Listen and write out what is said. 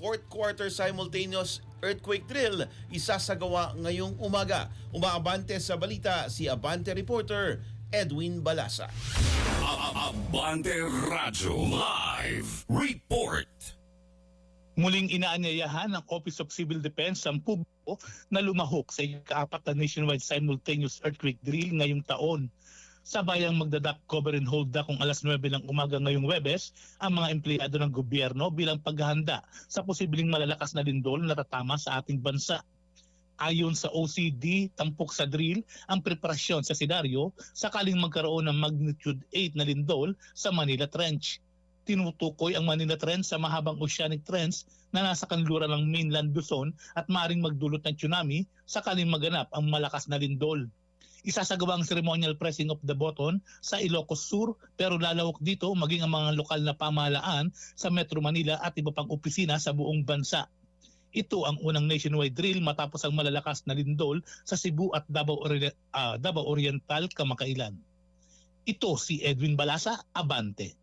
Fourth quarter simultaneous earthquake drill isasagawa ngayong umaga. Umaabante sa balita si Abante reporter Edwin Balasa. Abante Radyo Live Report. Muling inaanyayahan ng Office of Civil Defense ang publiko na lumahok sa ikaapat na nationwide simultaneous earthquake drill ngayong taon. Sabayang magdadak cover and hold da kung alas 9 ng umaga ngayong Webes ang mga empleyado ng gobyerno bilang paghahanda sa posibleng malalakas na lindol na tatama sa ating bansa. Ayon sa OCD, tampok sa drill ang preparasyon sa senaryo sakaling magkaroon ng magnitude 8 na lindol sa Manila Trench tinutukoy ang Manila Trench sa mahabang oceanic trench na nasa kanluran ng mainland Luzon at maring magdulot ng tsunami sakaling maganap ang malakas na lindol. Isasagawa ang ceremonial pressing of the button sa Ilocos Sur pero lalawak dito maging ang mga lokal na pamahalaan sa Metro Manila at iba pang opisina sa buong bansa. Ito ang unang nationwide drill matapos ang malalakas na lindol sa Cebu at Davao, Ori- ah, Davao Oriental kamakailan. Ito si Edwin Balasa, Abante.